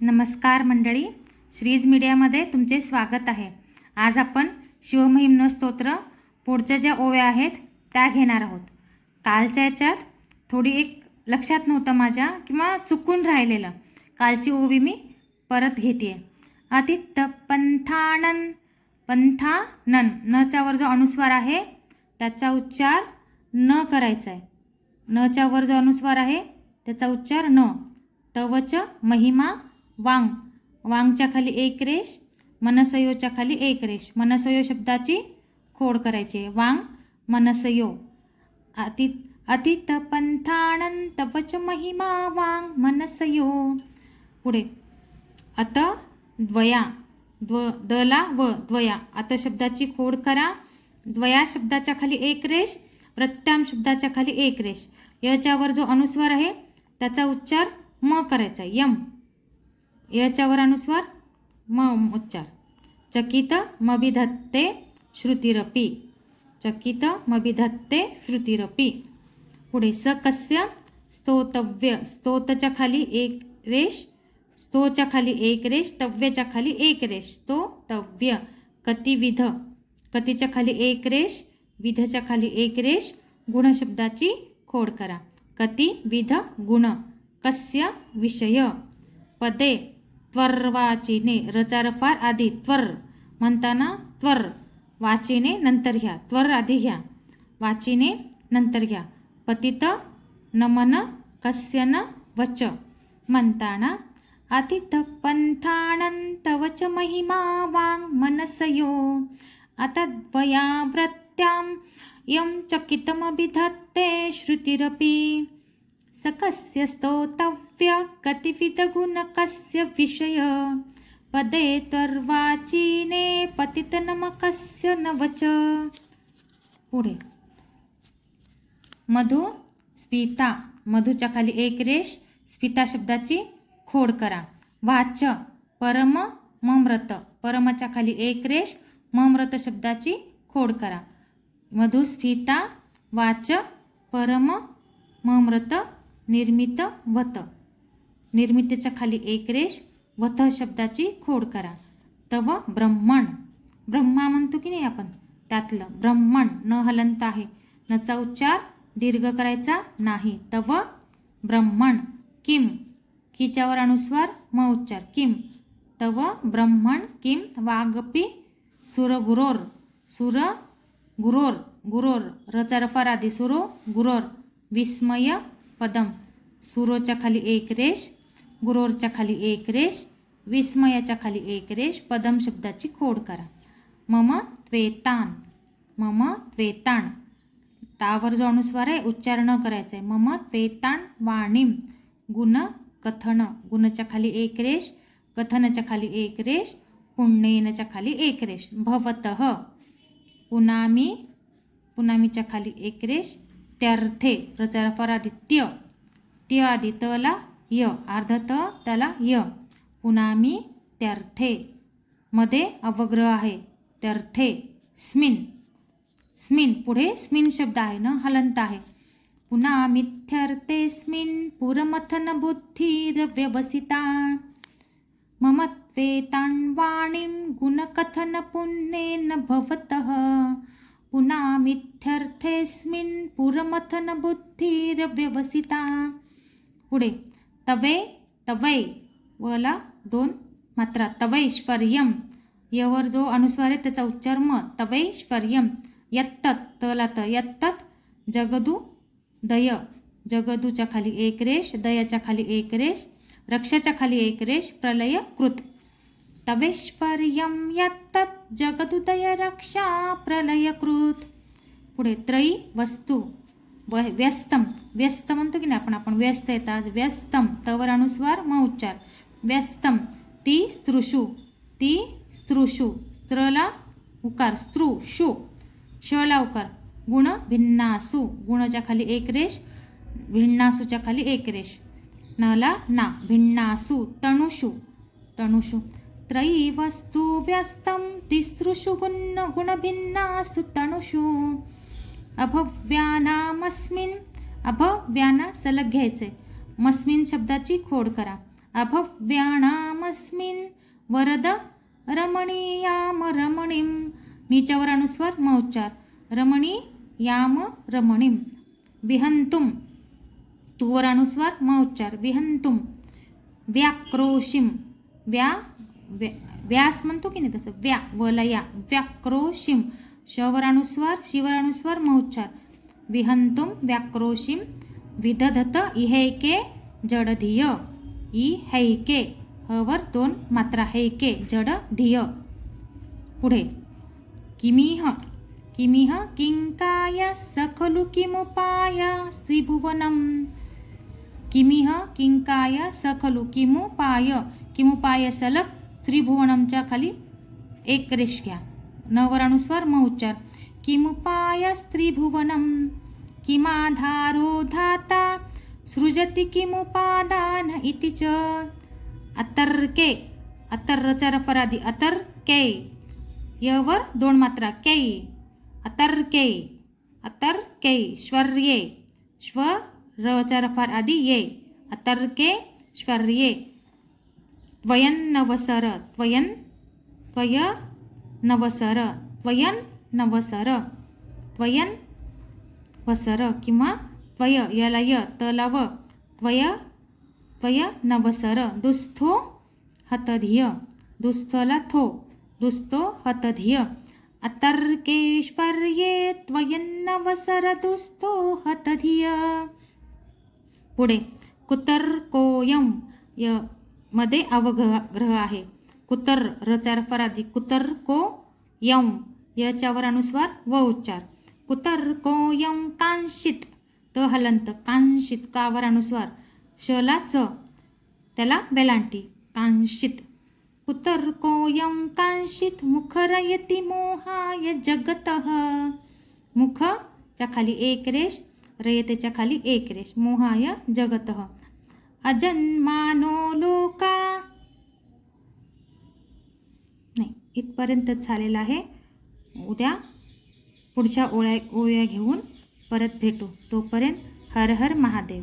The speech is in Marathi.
नमस्कार मंडळी श्रीज मीडियामध्ये तुमचे स्वागत आहे. आज आपण शिवमहिम्न स्तोत्र पुढच्या ज्या ओव्या आहेत त्या घेणार आहोत. कालच्या याच्यात थोडी एक लक्षात नव्हतं माझ्या किंवा चुकून राहिलेलं. कालची ओवी मी परत घेते आदित्य पंथानन पंथानन नच्यावर जो अनुस्वार आहे त्याचा उच्चार न करायचा आहे नच्यावर जो अनुस्वार आहे त्याचा उच्चार न. तवच महिमा वांग. वांगच्या खाली एक रेष मनसयोच्या खाली एक रेष. मनसयो शब्दाची खोड करायची. आहे वांग मनसयो. अति अतित पंथानंत वच महिमा वांग मनसयो. पुढे. अत द्वया. द्व दला व द्वया. अत शब्दाची खोड करा. द्वया शब्दाच्या खाली एक रेष प्रत्याम शब्दाच्या खाली एक रेष. याच्यावर जो अनुस्वार आहे त्याचा उच्चार म करायचा आहे. यम. याच्यावर अनुस्वार म उच्चार. चकित मभिधत्ते श्रुतिरपी. चकित मभिधत्ते श्रुतिरपी. पुढे सकस्य स्तोतव्य स्तोतच्या खाली एक रेष स्तोच्या खाली एक रेष तव्यच्या खाली एक रेष. स्तो तव्य कतिविध. कतीच्या खाली एक रेष विधच्या खाली एक रेष गुणशब्दाची खोड करा. कतिविध गुण. कस्य विषय. पदे. त्वर वाचिने रचारफार आधी त्वर म्हणताना त्वर वाचिने नंतर घ्या त्वर आधी घ्या वाचिने नंतर घ्या पतित नमन कस्यन वच म्हणताना अतिथ पंथानंत वच महिमा वांग मनसयो आता द्वयाव्रत्यां यं चकितमभिधत्ते श्रुतिरपि सकस्य स्तोतव्य कतिविधगुणकस्य विषय। पदे त्वर्वाचीने पतितनमकस्य न वच। पुढे। मधु स्पिता मधुच्या खाली एक रेष स्पिता शब्दाची खोड करा। वाच परम ममृत। परमच्या खाली एक रेष ममृत शब्दाची खोड करा। मधुस्फिता वाच परम ममृत। निर्मित वत. निर्मितीच्या खाली एक रेष वत शब्दाची खोड करा. तव ब्रह्मण. ब्रह्मा म्हणतो की नाही आपण? त्यातलं ब्रह्मण न हलंत आहे. नचा उच्चार दीर्घ करायचा नाही. तव ब्रह्मण. किम. किच्यावर अनुस्वार म उच्चार. किम. तव ब्रह्मण किम वागपी सुरगुरोर सुर गुरोर. गुरोर. रचा रफार आधी सुरो गुरोर. विस्मय पदम. सुरोच्या खाली एक रेष गुरोरच्या खाली एक रेष विस्मयाच्या खाली एक रेष पदम शब्दाची खोड करा. मम त्वेतान. मम त्वेताण तावर जो अनुस्वार आहे उच्चार न करायचा आहे. मम त्वेताण वाणीम. गुण कथन. गुणच्या खाली एक रेष कथनच्या खाली एक रेष पुण्येनच्या खाली एक रेष. भवतः. पुनामी पुनामीच्या खाली एक रेष त्यर्थे रचारादित्य त्य आधी तला य अर्धत त्याला य पुनामी त्यर्थे मध्ये अवग्रह आहे त्यर्थे स्मिन स्मिन पुढे स्मिन शब्द आहे ना हलंत आहे. पुन्हा मिथ्यर्थेस्मिन पुरमथन बुद्धिरव्यवसिता मम त्वेताण्वाणीं गुणकथन पुण्येन भवतः. पुन्हा मिथ्यर्थेस्मिन पुरमथन बुद्धिरव्यवसिता पुढे तवे तवै वला दोन मात्रा तवैश्वर्यम। यवर जो अनुस्वार आहे त्याचा उच्चार म तवैश्वर्यम। यत्तत तला त यत्तत जगदू दय। जगदूच्या खाली एक रेष दयाच्या खाली एक रेष रक्षाच्या खाली एक रेष प्रलय कृत। तवेश्वर्यम यत्तत जगदुदय रक्षा प्रलयकृत पुढे त्रयी वस्तू. व व्यस्तम. व्यस्त म्हणतो की नाही आपण? आपण व्यस्त येतात व्यस्तम. तवर अनुस्वार म उच्चार. व्यस्तम. ती स्त्रुषु. ती स्त्रुषु. स्त्रला उकार. स्त्रु शु शला उकार. गुण भिन्नासू. गुणच्या खाली एक रेष. भिन्नासूच्या खाली एक रेष. नला ना. भिन्नासू. तणुषु. तणुषु. त्रयीवस्तु व्यस्तं तिसृषु गुण तणुषु अभव्यानामस्मिन अभव्याना सलग घ्यायचे. मस्मिन शब्दाची खोड करा. अभव्याणामस्मिन् वरद रमणीयाम रमणीं नीच्यावर अनुस्वार म उच्चार. रमणी याम रमणीं विहंतुम तुवर अनुस्वार म उच्चार. विहंतुम व्याक्रोशिम व्या व्या- व्यास म्हणतो की नाही तसं? व्या वलया व्याक्रोशिम शवर अनुस्वार शिवर अनुस्वार विहंतुम व्याक्रोशिम विदधत इहैके जडधिय इ हैके हवर दोन मात्रा हैके जड धिय पुढे. किमिह किमिह किंकाया सखलु किमुपाय त्रिभुवनम किमिह किंकाय सखलु किमुपाय किमुपाय सलग श्रीभुवनमच्या खाली एक रेश घ्या. नवरानुस्वार म उच्चार. किमुपाय स्त्रीभुवनम किमाधारो धाता? सृजती किमुपादान इति च? अतर्के. अतर्रचा अतर के यवर दोन मात्रा. के. अतर्के. अतर्के. श्वर्ये. श्व रचा रफार आधी ये. अतर्के. श्वर्ये. त्वयन नवसर त्वयन त्वय नवसर त्वयन नवसर त्वयन वसर किंवा त्वय यलय तलव त्वय त्वय नवसर दुस्थो हतधिय दुस्थला थो दुस्तो हतधिय अतर्केश्वर्ये त्वयन्नवसर दुस्थो हतधिय. पुढे कुतर्कोयम य मध्ये अवग्रह आहे. कुतर रचार फरादी. कुतर्को यम याच्यावर अनुस्वार व उच्चार. कुतर्कोयम कांशित. त हलंत. कांशित कावर अनुस्वार. शला च. त्याला बेलांटी. कांशित. कुतर्कोयम कांशित. मुखरयति मोहाय जगत. मुखच्या खाली एक रेष रयतेच्या खाली एक रेष. मोहाय जगत. अजन्मानो लोका. नाही इथपर्यंतच झालेलं आहे. उद्या पुढच्या ओळ्या ओळ्या घेऊन परत भेटू. तोपर्यंत हर हर महादेव.